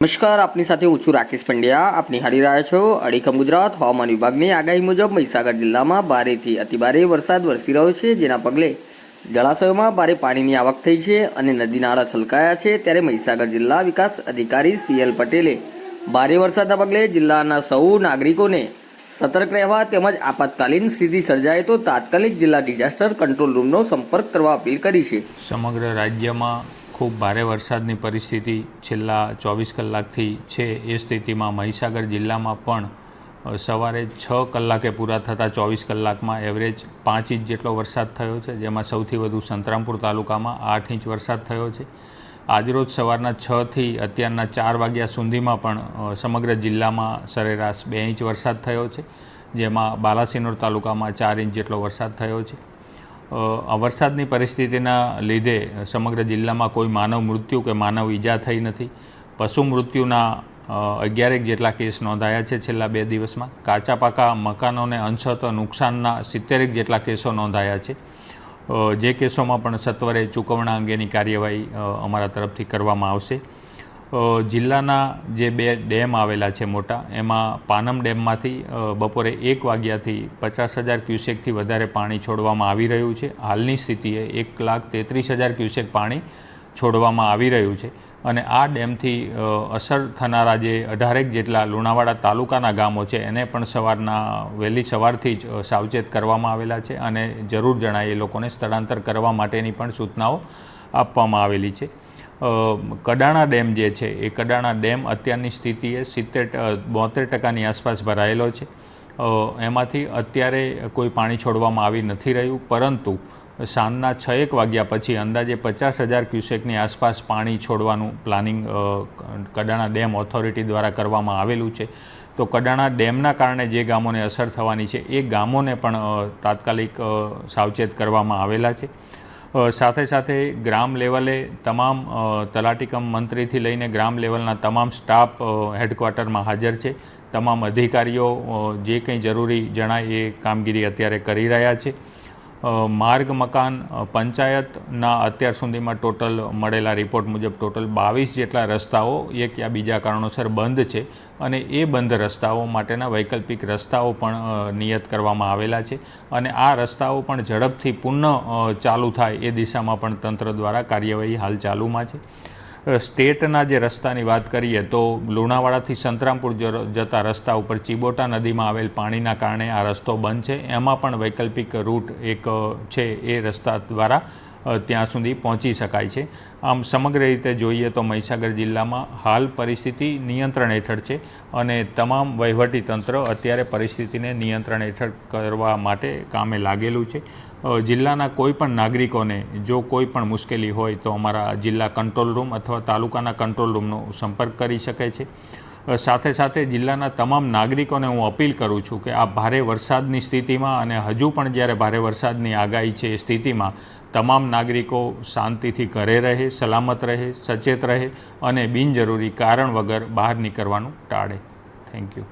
નમસ્કાર, આપની સાથે હું છું રાકેશ પંડ્યા. આપ નિહાળી રહ્યા છો અડીખમ ગુજરાત હવામાન વિભાગની આગાહી મુજબ મહીસાગર જિલ્લામાં ભારેથી અતિભારે વરસાદ વરસી રહ્યો છે, જેના પગલે જળાશયોમાં ભારે પાણીની આવક થઈ છે અને નદી નાળા છલકાયા છે. ત્યારે મહીસાગર જિલ્લા વિકાસ અધિકારી સીએલ પટેલે ભારે વરસાદના પગલે જિલ્લાના સૌ નાગરિકોને સતર્ક રહેવા તેમજ આપાતકાલીન સ્થિતિ સર્જાય તો તાત્કાલિક જિલ્લા ડિઝાસ્ટર કંટ્રોલ રૂમનો સંપર્ક કરવા અપીલ કરી છે. સમગ્ર રાજ્યમાં ખૂબ ભારે વરસાદની પરિસ્થિતિ છેલ્લા ચોવીસ કલાકથી છે એ સ્થિતિમાં મહીસાગર જિલ્લામાં પણ સવારે છ કલાકે પૂરા થતાં ચોવીસ કલાકમાં એવરેજ પાંચ ઇંચ જેટલો વરસાદ થયો છે, જેમાં સૌથી વધુ સંતરામપુર તાલુકામાં આઠ ઇંચ વરસાદ થયો છે. આજરોજ સવારના છથી અત્યારના ચાર વાગ્યા સુધીમાં પણ સમગ્ર જિલ્લામાં સરેરાશ બે ઇંચ વરસાદ થયો છે, જેમાં બાલાસિનોર તાલુકામાં ચાર ઇંચ જેટલો વરસાદ થયો છે. આ વરસાદની પરિસ્થિતિના લીધે સમગ્ર જિલ્લામાં કોઈ માનવ મૃત્યુ કે માનવ ઈજા થઈ નથી. પશુ મૃત્યુના અગિયારેક જેટલા કેસ નોંધાયા છે છેલ્લા બે દિવસમાં. કાચા પાકા મકાનોને અંશત નુકસાનના સિત્તેરેક જેટલા કેસો નોંધાયા છે. જે કેસોમાં પણ સત્વરે ચૂકવણા અંગેની કાર્યવાહી અમારા તરફથી કરવામાં આવશે. જિલ્લાના જે બે ડેમ આવેલા છે મોટા, એમાં પાનમ ડેમમાંથી બપોરે એક વાગ્યાથી પચાસ હજાર ક્યુસેકથી વધારે પાણી છોડવામાં આવી રહ્યું છે. હાલની સ્થિતિએ એક લાખ તેત્રીસ હજાર ક્યુસેક પાણી છોડવામાં આવી રહ્યું છે અને આ ડેમથી અસર થનારા જે અઢારેક જેટલા લુણાવાડા તાલુકાના ગામો છે, એને પણ સવારના, વહેલી સવારથી જ સાવચેત કરવામાં આવેલા છે અને જરૂર જણાય એ લોકોને સ્થળાંતર કરવા માટેની પણ સૂચનાઓ આપવામાં આવેલી છે. કડાણા ડેમ જે છે, એ કડાણા ડેમ અત્યારની સ્થિતિએ સિત્તેર બોતેર ટકાની આસપાસ ભરાયેલો છે. એમાંથી અત્યારે કોઈ પાણી છોડવામાં આવી નથી રહ્યું, પરંતુ સાંજના છ એક વાગ્યા પછી અંદાજે પચાસ હજાર ક્યુસેકની આસપાસ પાણી છોડવાનું પ્લાનિંગ કડાણા ડેમ ઓથોરિટી દ્વારા કરવામાં આવેલું છે. તો કડાણા ડેમના કારણે જે ગામોને અસર થવાની છે, એ ગામોને પણ તાત્કાલિક સાવચેત કરવામાં આવેલા છે. સાથે સાથે ગ્રામ લેવલે તમામ તલાટીકમ મંત્રીથી લઈને ગ્રામ લેવલના તમામ સ્ટાફ હેડક્વાર્ટરમાં હાજર છે. તમામ અધિકારીઓ જે કંઈ જરૂરી જણાય એ કામગીરી અત્યારે કરી રહ્યા છે. માર્ગ મકાન પંચાયતના અત્યાર સુધીમાં ટોટલ મળેલા રિપોર્ટ મુજબ ટોટલ બાવીસ જેટલા રસ્તાઓ એક યા બીજા કારણોસર બંધ છે અને એ બંધ રસ્તાઓ માટેના વૈકલ્પિક રસ્તાઓ પણ નિયત કરવામાં આવેલા છે અને આ રસ્તાઓ પણ ઝડપથી પુનઃ ચાલુ થાય એ દિશામાં પણ તંત્ર દ્વારા કાર્યવાહી હાલ ચાલુમાં છે. સ્ટેટના જે રસ્તાની વાત કરીએ તો લુણાવાડાથી સંતરામપુર જતા રસ્તા ઉપર ચિબોટા નદીમાં આવેલ પાણીના કારણે આ રસ્તો બંધ છે. એમાં પણ વૈકલ્પિક રૂટ એક છે એ રસ્તા દ્વારા ત્યાં સુધી પહોંચી શકાય છે. આમ, સમગ્ર રીતે જોઈએ તો મહીસાગર જિલ્લામાં હાલ પરિસ્થિતિ નિયંત્રણ હેઠળ છે અને તમામ વહીવટી તંત્ર અત્યારે પરિસ્થિતિને નિયંત્રણ હેઠળ કરવા માટે કામે લાગેલું છે. જિલ્લાના કોઈ પણ નાગરિકોને જો કોઈ પણ મુશ્કેલી હોય તો અમારા જિલ્લા કંટ્રોલ રૂમ અથવા તાલુકાના કંટ્રોલ રૂમનો સંપર્ક કરી શકે છે. સાથે સાથે જિલ્લાના તમામ નાગરિકોને હું અપીલ કરું છું કે આ ભારે વરસાદની સ્થિતિમાં અને હજુ પણ જ્યારે ભારે વરસાદની આગાહી છે એ સ્થિતિમાં તમામ નાગરિકો શાંતિથી ઘરે રહે, સલામત રહે, સચેત રહે અને બિનજરૂરી કારણ વગર બહાર નીકળવાનું ટાળે. Thank you